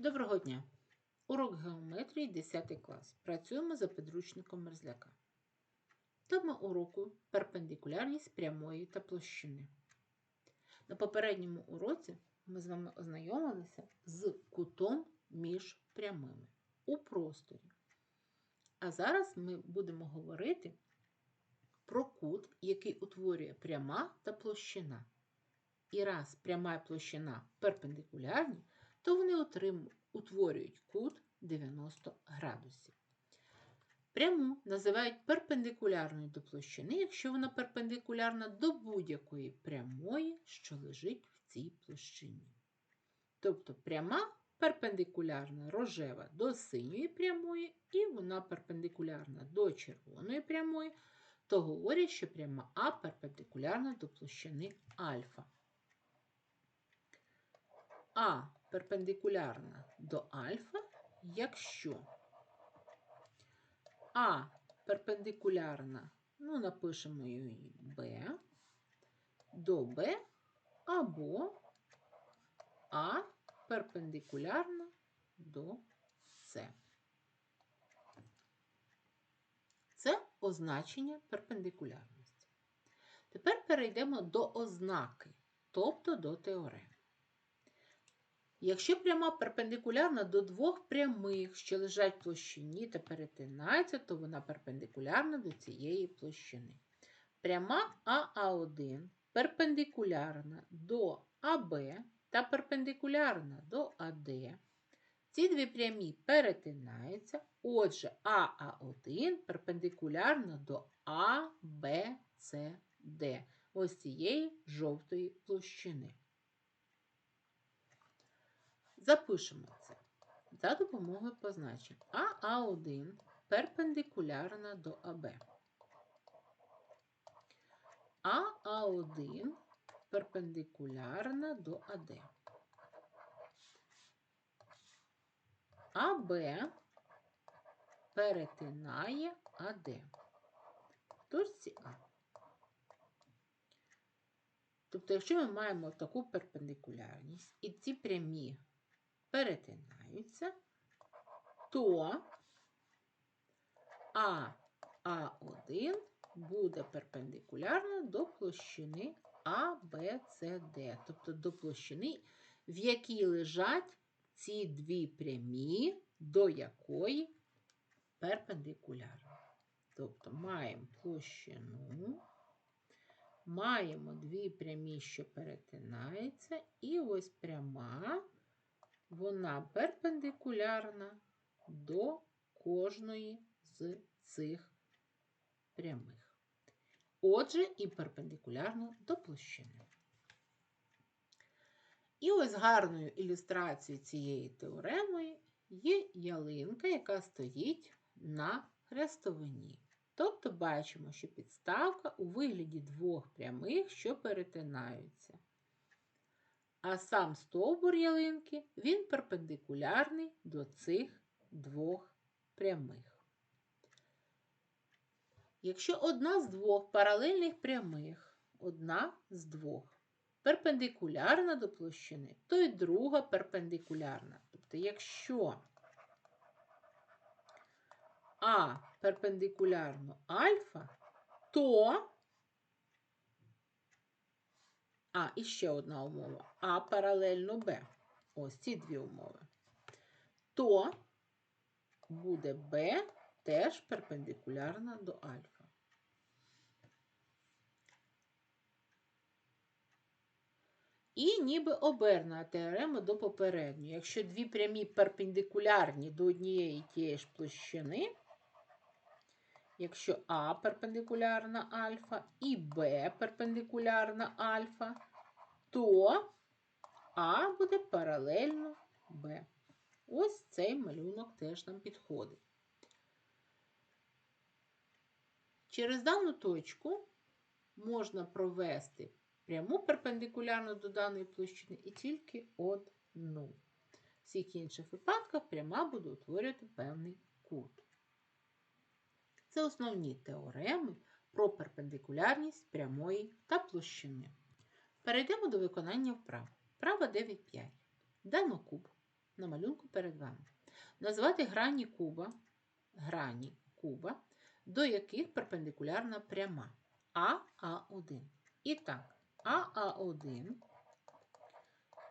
Доброго дня! Урок геометрії 10 клас. Працюємо за підручником Мерзляка. Тема уроку перпендикулярність прямої та площини. На попередньому уроці ми з вами ознайомилися з кутом між прямими у просторі. А зараз ми будемо говорити про кут, який утворює пряма та площина. І раз пряма і площина перпендикулярні, то вони утворюють кут 90 градусів. Пряму називають перпендикулярною до площини, якщо вона перпендикулярна до будь-якої прямої, що лежить в цій площині. Тобто пряма перпендикулярна рожева до синьої прямої, і вона перпендикулярна до червоної прямої, то говорять, що пряма А перпендикулярна до площини альфа. А перпендикулярна до альфа, якщо А перпендикулярна, ну, напишемо її Б, до Б або А перпендикулярна до С. Це означення перпендикулярності. Тепер перейдемо до ознаки, тобто до теореми. Якщо пряма перпендикулярна до двох прямих, що лежать в площині та перетинаються, то вона перпендикулярна до цієї площини. Пряма АА1 перпендикулярна до АБ та перпендикулярна до АД. Ці дві прямі перетинаються, отже, АА1 перпендикулярна до АБЦД, ось цієї жовтої площини. Запишемо це за допомогою позначень. АА1 перпендикулярна до АБ. АА1 перпендикулярна до АД. АБ перетинає АД. В точці А. Тобто, якщо ми маємо таку перпендикулярність і ці прямі перетинаються, то АА1 буде перпендикулярна до площини ABCD, тобто до площини, в якій лежать ці дві прямі, до якої перпендикулярна. Тобто маємо площину, маємо дві прямі, що перетинаються, і ось пряма вона перпендикулярна до кожної з цих прямих. Отже, і перпендикулярно до площини. І ось гарною ілюстрацією цієї теореми є ялинка, яка стоїть на хрестовині. Тобто бачимо, що підставка у вигляді двох прямих, що перетинаються. А сам стовбур ялинки він перпендикулярний до цих двох прямих. Якщо одна з двох паралельних прямих, одна з двох перпендикулярна до площини, то й друга перпендикулярна. Тобто, якщо А перпендикулярно альфа, то а, і ще одна умова. А паралельно Б. Ось ці дві умови. То буде Б теж перпендикулярна до альфа. І ніби оберна теорема до попередньої. Якщо дві прямі перпендикулярні до однієї тієї ж площини, якщо А перпендикулярна альфа і Б перпендикулярна альфа, то А буде паралельно Б. Ось цей малюнок теж нам підходить. Через дану точку можна провести пряму перпендикулярну до даної площини і тільки одну. В всіх інших випадках пряма буде утворювати певний кут. Це основні теореми про перпендикулярність прямої та площини. Перейдемо до виконання вправ. Вправа 9.5. Дано куб на малюнку перед вами. Назвати грані куба, грані куба, до яких перпендикулярна пряма АА1. І так, АА1,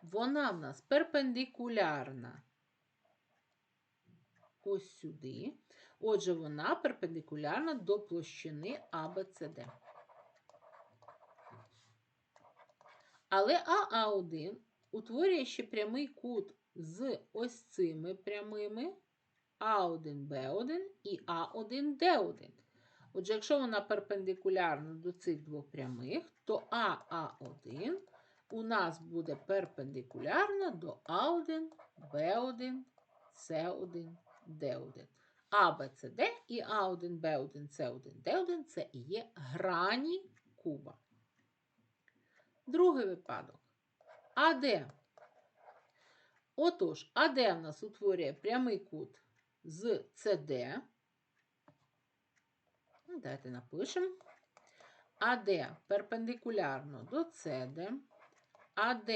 вона в нас перпендикулярна ось сюди. Отже, вона перпендикулярна до площини АБЦД. Але АА1 утворює ще прямий кут з ось цими прямими А1Б1 і А1Д1. Отже, якщо вона перпендикулярна до цих двох прямих, то АА1 у нас буде перпендикулярна до А1, Б1, С1, Д1. А, Б, С, Д і А1, Б1, С1, Д1 це і є грані куба. Другий випадок. АД. Отож, АД в нас утворює прямий кут з СД. Ну, Давайте напишемо. АД перпендикулярно до СД. АД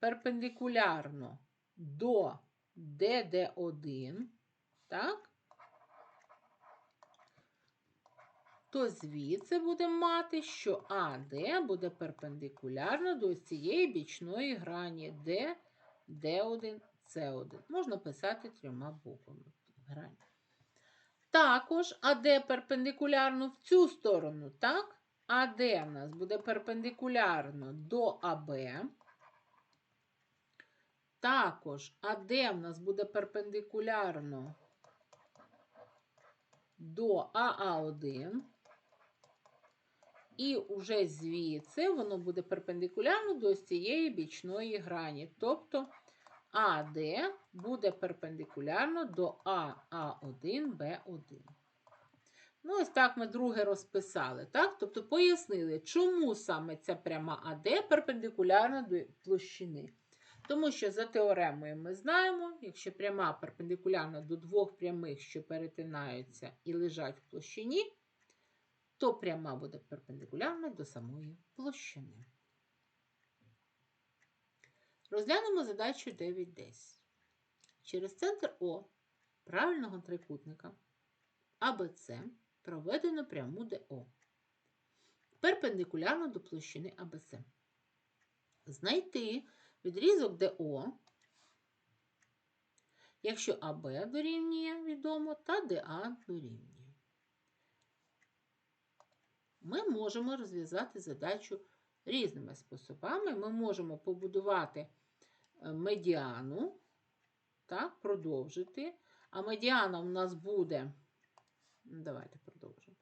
перпендикулярно до ДД1. Так? То звідси будемо мати, що АД буде перпендикулярно до цієї бічної грані Д, Д1, С1. Можна писати трьома буквами грані. Також АД перпендикулярно в цю сторону, так? АД в нас буде перпендикулярно до АБ. Також АД в нас буде перпендикулярно до АА1. І вже звідси воно буде перпендикулярно до цієї бічної грані. Тобто АД буде перпендикулярно до АА1, Б1. Ну, ось так ми друге розписали. так? Тобто пояснили, чому саме ця пряма АД перпендикулярна до площини. Тому що за теоремою ми знаємо, якщо пряма перпендикулярна до двох прямих, що перетинаються і лежать в площині, то пряма буде перпендикулярна до самої площини. Розглянемо задачу 9.10. Через центр О правильного трикутника АБЦ проведено пряму ДО перпендикулярно до площини АБЦ. Знайти відрізок ДО, якщо АБ дорівнює відомо, та ДА дорівнює. Ми можемо розв'язати задачу різними способами. Ми можемо побудувати е, медіану, так, продовжити. А медіана у нас буде. Давайте продовжимо.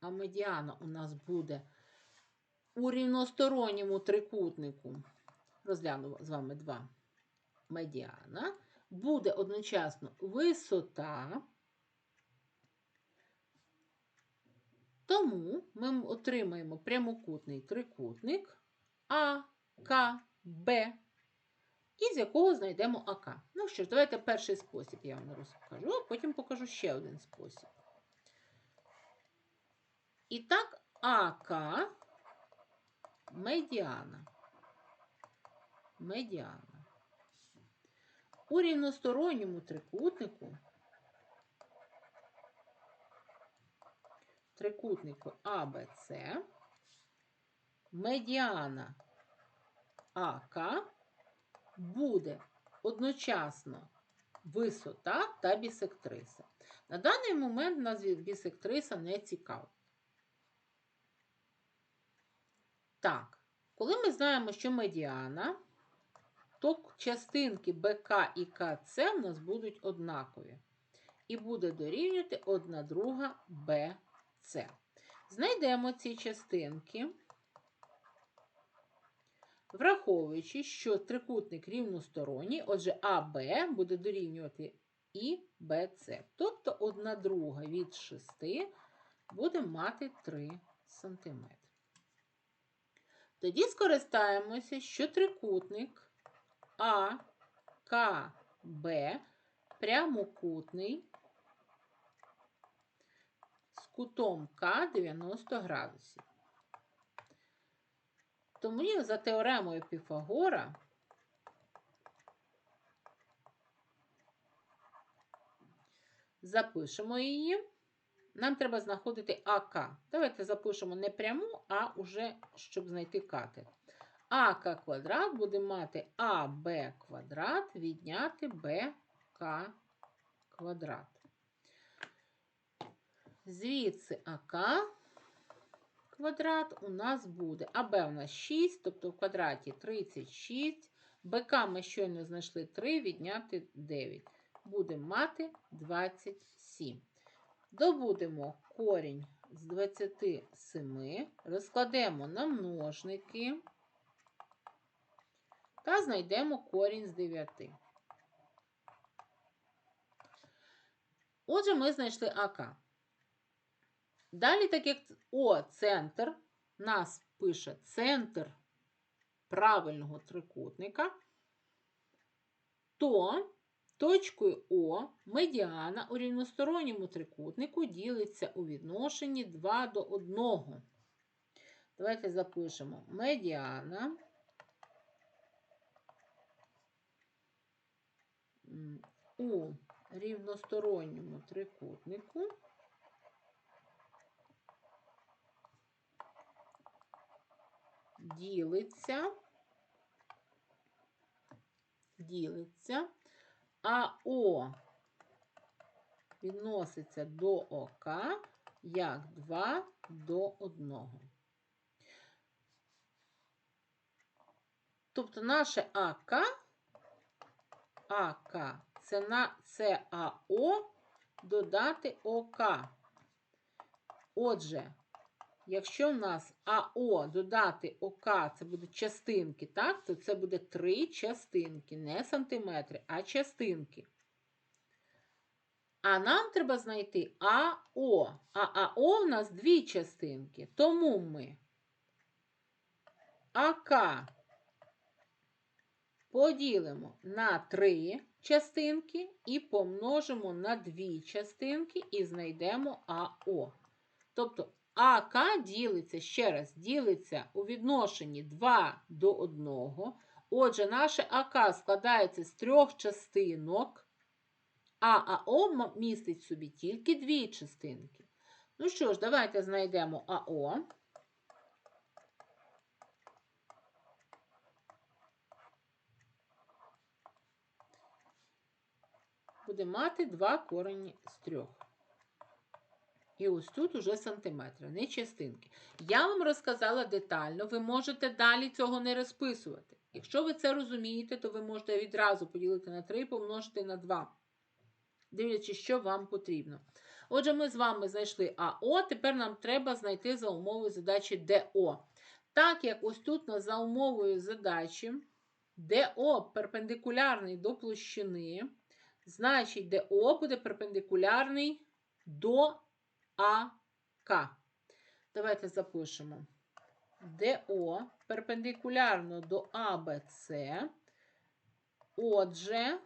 А медіана у нас буде у рівносторонньому трикутнику. Розглянемо з вами два медіана. Буде одночасно висота. Тому ми отримаємо прямокутний трикутник АКБ, із якого знайдемо АК. Ну що ж, давайте перший спосіб я вам розкажу, а потім покажу ще один спосіб. І так, АК медіана. Медіана. У рівносторонньому трикутнику трикутнику АБЦ медіана АК буде одночасно висота та бісектриса. На даний момент нас бісектриса не цікавить. Так, коли ми знаємо, що медіана, то частинки БК і КЦ у нас будуть однакові. І буде дорівнювати одна друга БЦ. Знайдемо ці частинки, враховуючи, що трикутник рівносторонній, отже, АБ буде дорівнювати і БЦ. Тобто одна друга від 6 буде мати 3 см. Тоді скористаємося, що трикутник АКБ прямокутний з кутом К 90 градусів. Тому за теоремою Піфагора запишемо її. Нам треба знаходити АК. Давайте запишемо не пряму, а уже, щоб знайти катет. АК квадрат буде мати АБ квадрат відняти БК квадрат. Звідси АК квадрат у нас буде АБ у нас 6, тобто в квадраті 36. БК ми щойно знайшли 3, відняти 9. Будемо мати 27. Добудемо корінь з 27, розкладемо на множники та знайдемо корінь з 9. Отже, ми знайшли АК. Далі, так як О центр, нас пише центр правильного трикутника, то точкою О медіана у рівносторонньому трикутнику ділиться у відношенні 2 до 1. Давайте запишемо медіана у рівносторонньому трикутнику ділиться, ділиться, а О відноситься до ОК як 2 до 1. Тобто наше АК, АК це на ЦАО додати ОК. Отже, Якщо в нас АО додати ОК, це будуть частинки, так, то це буде три частинки, не сантиметри, а частинки. А нам треба знайти АО. А АО в нас дві частинки. Тому ми АК поділимо на три частинки і помножимо на дві частинки і знайдемо АО. Тобто АК ділиться, ще раз, ділиться у відношенні 2 до 1. Отже, наше АК складається з трьох частинок, а АО містить собі тільки дві частинки. Ну що ж, давайте знайдемо АО. Буде мати два корені з трьох. І ось тут уже сантиметри, не частинки. Я вам розказала детально, ви можете далі цього не розписувати. Якщо ви це розумієте, то ви можете відразу поділити на 3 і помножити на 2, дивлячись, що вам потрібно. Отже, ми з вами знайшли АО, тепер нам треба знайти за умовою задачі ДО. Так як ось тут за умовою задачі ДО перпендикулярний до площини, значить ДО буде перпендикулярний до АК. Давайте запишемо. ДО перпендикулярно до АБЦ. Отже,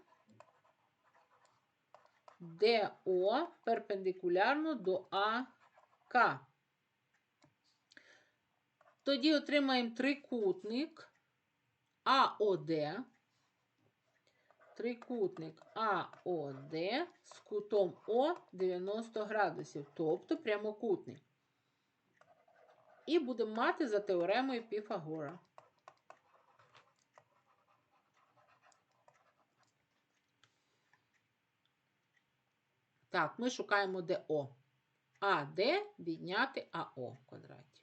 ДО перпендикулярно до АК. Тоді отримаємо трикутник АОД трикутник АОД з кутом О 90 градусів, тобто прямокутний. І будемо мати за теоремою Піфагора. Так, ми шукаємо ДО. АД відняти АО в квадраті.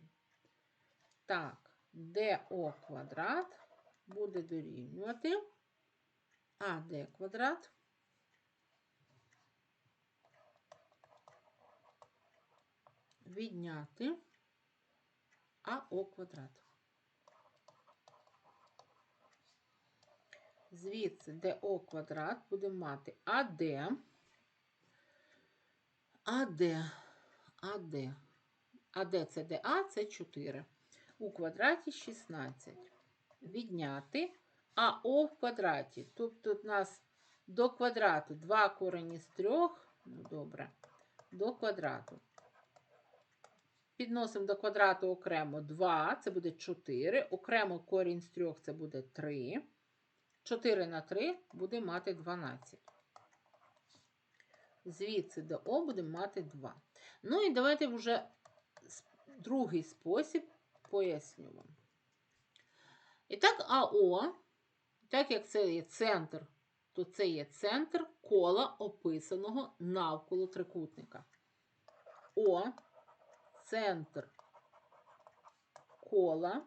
Так, ДО квадрат буде дорівнювати. АД квадрат. Відняти АО квадрат. Звідси ДО квадрат буде мати АД, АД, АД. АД це ДА, це 4. У квадраті 16. Відняти а О в квадраті. Тобто у нас до квадрату 2 корені з 3, ну добре, до квадрату. підносимо до квадрату окремо 2, це буде 4. Окремо корінь з 3 це буде 3. 4 на 3 буде мати 12. Звідси до О будемо мати 2. Ну і давайте вже другий спосіб поясню вам. І так, АО, так як це є центр, то це є центр кола, описаного навколо трикутника. О, центр кола,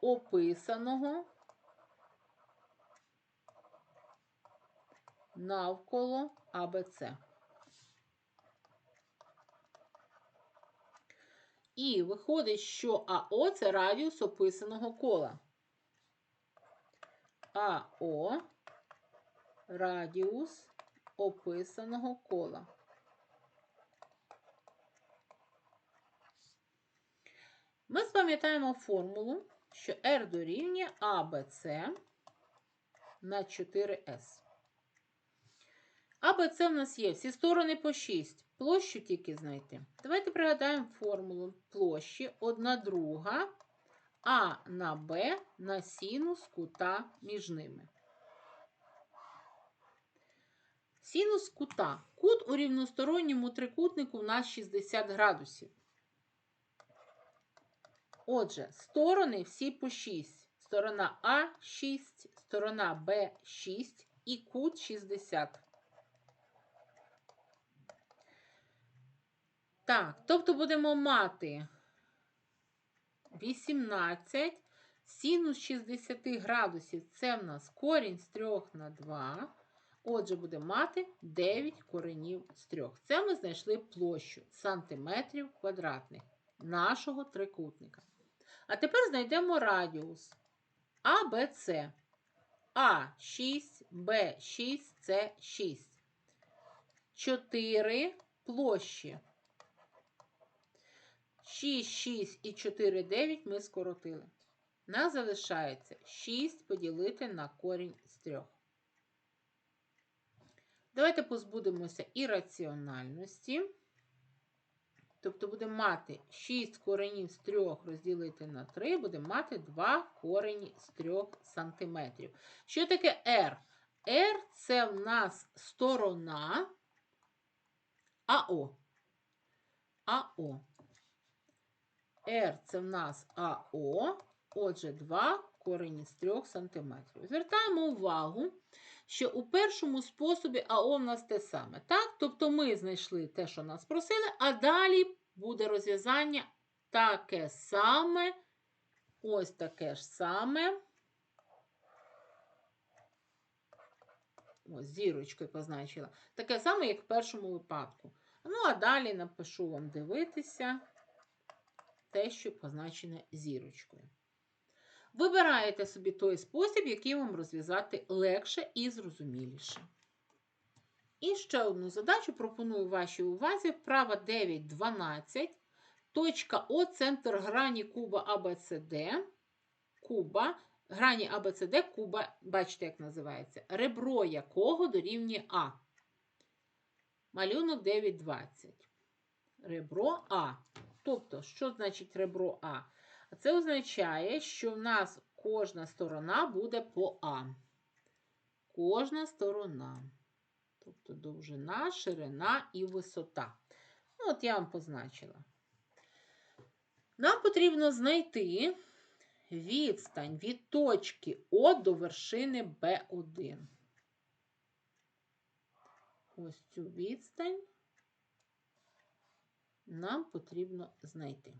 описаного навколо АБЦ. І виходить, що АО це радіус описаного кола. АО радіус описаного кола. Ми запам'ятаємо формулу, що R дорівнює АБЦ на 4С. АБЦ в нас є всі сторони по 6. Площу тільки знайти. Давайте пригадаємо формулу площі 1 друга А на Б на синус кута між ними. Синус кута. Кут у рівносторонньому трикутнику в нас 60 градусів. Отже, сторони всі по 6. Сторона А 6, сторона Б 6 і кут 60. Так, тобто будемо мати 18 синус 60 градусів. Це в нас корінь з 3 на 2. Отже, будемо мати 9 коренів з 3. Це ми знайшли площу сантиметрів квадратних нашого трикутника. А тепер знайдемо радіус АБЦ. А6, Б6, С6. 4 площі. 6, 6 і 4, 9 ми скоротили. Нас залишається 6 поділити на корінь з 3. Давайте позбудемося ірраціональності. Тобто будемо мати 6 коренів з 3 розділити на 3, будемо мати 2 корені з 3 сантиметрів. Що таке R? R це в нас сторона АО. АО. R це в нас АО, отже, 2 корені з 3 см. Звертаємо увагу, що у першому способі АО в нас те саме. Так? Тобто ми знайшли те, що нас просили, а далі буде розв'язання таке саме, ось таке ж саме. Ось, зірочкою позначила. Таке саме, як в першому випадку. Ну, а далі напишу вам дивитися те, що позначене зірочкою. Вибираєте собі той спосіб, який вам розв'язати легше і зрозуміліше. І ще одну задачу пропоную вашій увазі. Вправа 9.12. Точка О, центр грані куба ABCD. Куба, грані ABCD, куба, бачите, як називається, ребро якого дорівнює А. Малюнок 9.20. Ребро А. Тобто, що значить ребро А? Це означає, що в нас кожна сторона буде по А. Кожна сторона. Тобто довжина, ширина і висота. Ну, от я вам позначила. Нам потрібно знайти відстань від точки О до вершини Б1. Ось цю відстань нам потрібно знайти.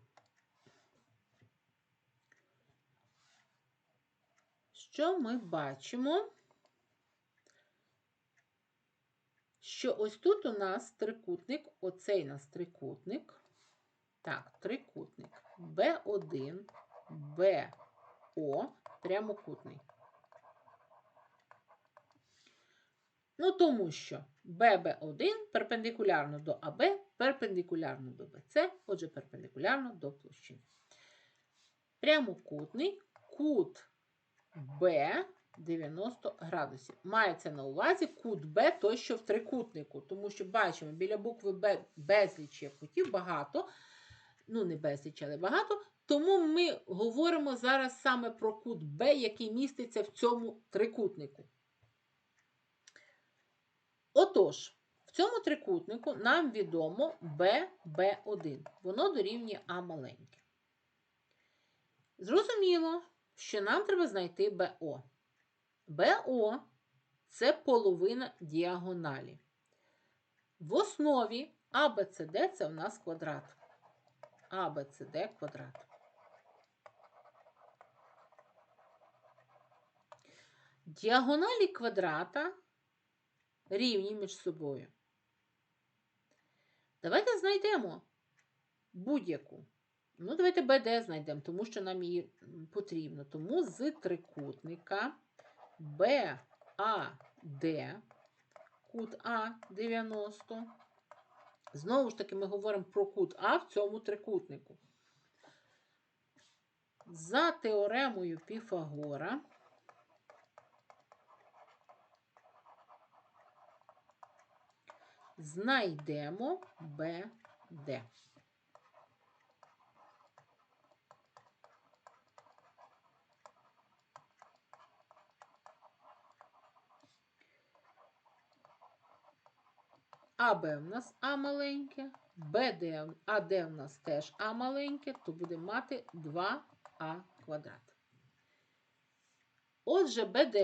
Що ми бачимо? Що ось тут у нас трикутник, оцей нас трикутник. Так, трикутник B1, BO, прямокутний. Ну, тому що BB1 перпендикулярно до АБ, перпендикулярно до BC, отже, перпендикулярно до площини. Прямокутний кут Б 90 градусів. Мається на увазі кут Б, той, що в трикутнику, тому що бачимо, біля букви Б безліч є кутів багато. ну, не безліч, але багато. Тому ми говоримо зараз саме про кут Б, який міститься в цьому трикутнику. Отож, в цьому трикутнику нам відомо ББ1. Воно дорівнює А маленьке. Зрозуміло, що нам треба знайти БО. БО це половина діагоналі. В основі АБЦД це в нас квадрат. АБЦД квадрат. Діагоналі квадрата рівні між собою. Давайте знайдемо будь-яку. Ну, давайте БД знайдемо, тому що нам її потрібно. Тому з трикутника БАД, кут А 90. Знову ж таки, ми говоримо про кут А в цьому трикутнику. За теоремою Піфагора знайдемо БД. АБ в нас А маленьке, БД, АД в нас теж А маленьке, то будемо мати 2А квадрат. Отже, БД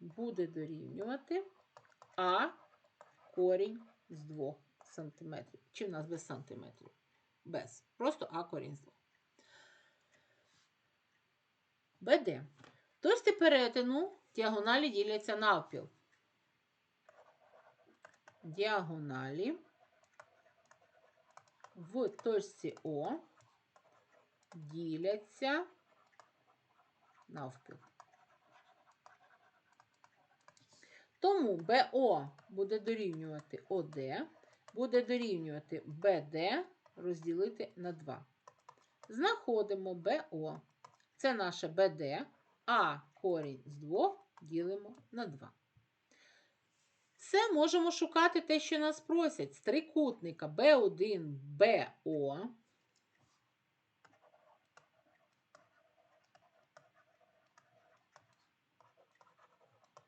буде дорівнювати А корінь з 2 см. Чи в нас без сантиметрів? Без. Просто А корінь з 2. БД. Точки перетину діагоналі діляться навпіл. Діагоналі в точці О діляться навпіл. Тому БО буде дорівнювати ОД, буде дорівнювати БД розділити на 2. Знаходимо БО. Це наше БД, а корінь з 2 ділимо на 2. Все можемо шукати те, що нас просять. З трикутника B1, BO.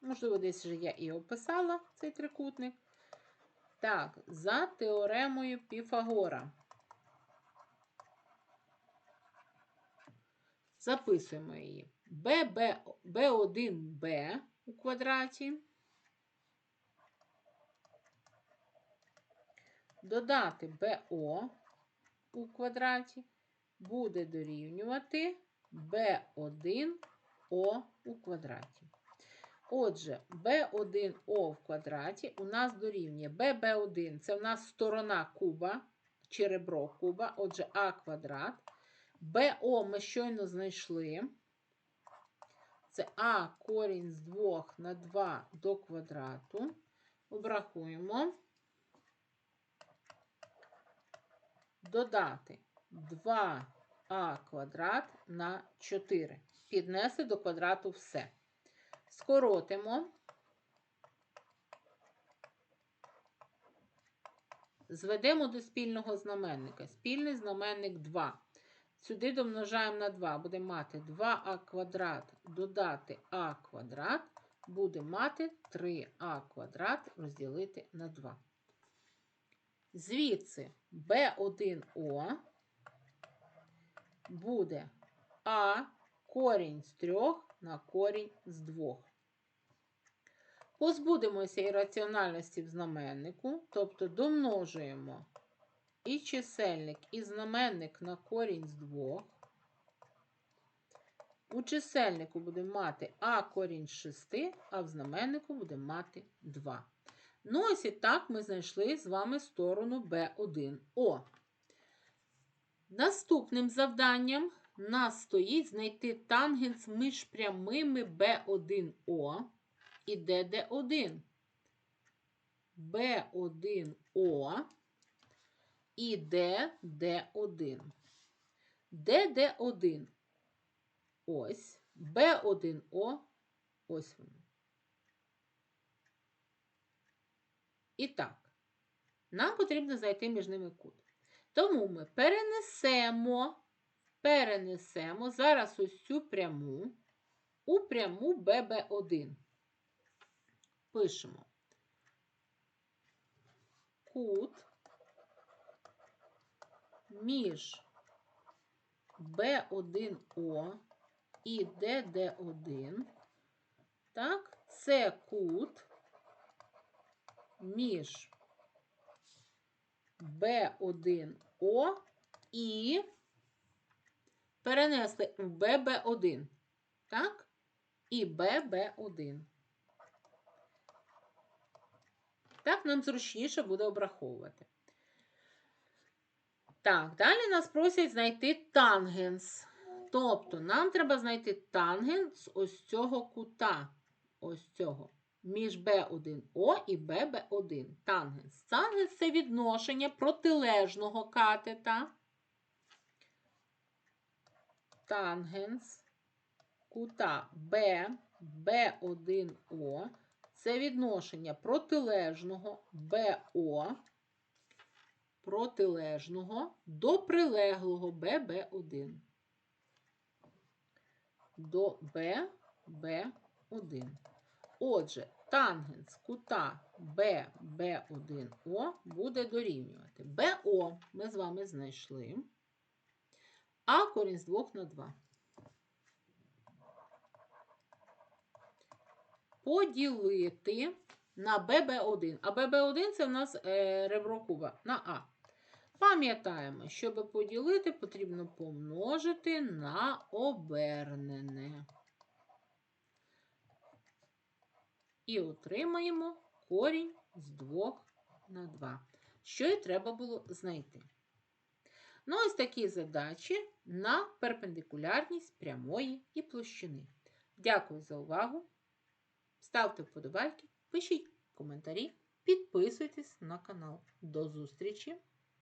Можливо, десь вже я і описала цей трикутник. Так, за теоремою Піфагора. Записуємо її. B1B у квадраті. Додати BO у квадраті буде дорівнювати B1O у квадраті. Отже, b1o в квадраті у нас дорівнює bb1 це у нас сторона куба, чи ребро куба, отже, а квадрат. БО ми щойно знайшли. Це А корінь з 2 на 2 до квадрату. Обрахуємо. Додати 2а квадрат на 4. Піднесли до квадрату все. Скоротимо. Зведемо до спільного знаменника. Спільний знаменник 2. Сюди домножаємо на 2. Будемо мати 2а квадрат додати а квадрат. Буде мати 3а квадрат розділити на 2. Звідси b1o буде а корінь з 3 на корінь з 2. Позбудемося ірраціональності в знаменнику, тобто домножуємо і чисельник, і знаменник на корінь з 2. У чисельнику будемо мати а корінь з 6, а в знаменнику будемо мати 2. Ну, ось і так ми знайшли з вами сторону B1O. Наступним завданням нас стоїть знайти тангенс між прямими B1O і DD1. B1O і DD1. DD1 ось, B1O ось воно. І так, нам потрібно знайти між ними кут. Тому ми перенесемо, перенесемо зараз ось цю пряму у пряму ББ1. Пишемо кут між B1O і DD1. Так, це кут між B1O і перенесли в BB1. Так? І BB1. Так нам зручніше буде обраховувати. Так, далі нас просять знайти тангенс. Тобто нам треба знайти тангенс ось цього кута. Ось цього. Між B1O і BB1. Тангенс. Тангенс це відношення протилежного катета. Тангенс кута B, B1O. Це відношення протилежного BO протилежного до прилеглого BB1. До BB1. Отже, тангенс кута BB1O буде дорівнювати. BO ми з вами знайшли. А корінь з 2 на 2. Поділити на ББ1. А ББ1 це в нас е, ребро куба на А. Пам'ятаємо, щоб поділити, потрібно помножити на обернене. І отримаємо корінь з 2 на 2. Що і треба було знайти. Ну, ось такі задачі на перпендикулярність прямої і площини. Дякую за увагу. Ставте вподобайки, пишіть коментарі, підписуйтесь на канал. До зустрічі!